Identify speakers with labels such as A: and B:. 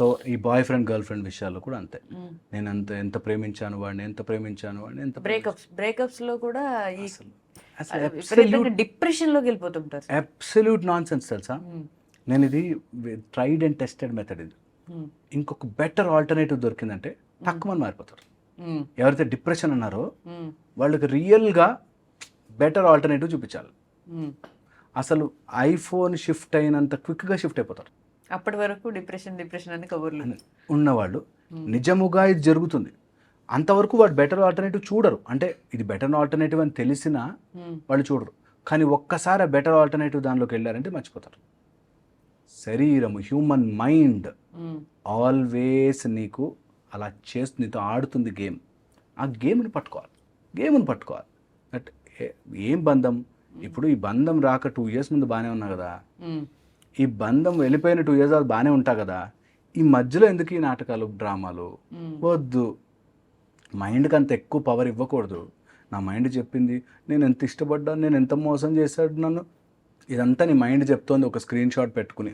A: So ఈ boy friend girl friend విషయాల్లో కూడా అంతే. నేను అంత ఎంత ప్రేమించాను వాడిని ఎంత ప్రేమించాను వాడిని ఎంత
B: బ్రేకప్స్ బ్రేకప్స్లో కూడా డిప్రెషన్లోకి వెళ్ళిపోతుంటారు
A: అబ్సల్యూట్ నాన్ సెన్స్ తెలుసా. నేను ఇది ట్రైడ్ అండ్ టెస్టెడ్ మెథడ్ ఇది. ఇంకొక బెటర్ ఆల్టర్నేటివ్ దొరికిందంటే తక్కువ మారిపోతారు. ఎవరైతే డిప్రెషన్ అన్నారో. వాళ్ళకి రియల్గా బెటర్ ఆల్టర్నేటివ్ చూపించాలి. అసలు ఐఫోన్ షిఫ్ట్ అయినంత క్విక్గా షిఫ్ట్ అయిపోతారు
B: అప్పటి వరకు డిప్రెషన్ డిప్రెషన్ అని కబుర్లు.
A: ఉన్నవాళ్ళు నిజముగా ఇది జరుగుతుంది. అంతవరకు వాడు బెటర్ ఆల్టర్నేటివ్ చూడరు. అంటే ఇది బెటర్ ఆల్టర్నేటివ్ అని తెలిసినా. వాళ్ళు చూడరు. కానీ ఒక్కసారి ఆ బెటర్ ఆల్టర్నేటివ్ దానిలోకి వెళ్ళారంటే మర్చిపోతారు. శరీరము హ్యూమన్ మైండ్. ఆల్వేస్ నీకు అలా చేస్తు నీతో ఆడుతుంది గేమ్. ఆ గేమ్ని పట్టుకోవాలి. గేమ్ని పట్టుకోవాలి. దట్ ఏం బంధం? ఇప్పుడు ఈ బంధం రాక టూ ఇయర్స్ ముందు బాగానే ఉన్నా కదా. ఈ బంధం వెళ్ళిపోయిన టూ ఇయర్స్ బాగానే ఉంటా కదా. ఈ మధ్యలో ఎందుకు ఈ నాటకాలు డ్రామాలు. వద్దు. మైండ్కి అంత ఎక్కువ పవర్ ఇవ్వకూడదు. నా మైండ్ చెప్పింది నేను ఎంత ఇష్టపడ్డాను నేను ఎంత మోసం చేశాడు నన్ను? ఇదంతా నీ మైండ్ చెప్తోంది ఒక స్క్రీన్ షాట్ పెట్టుకుని.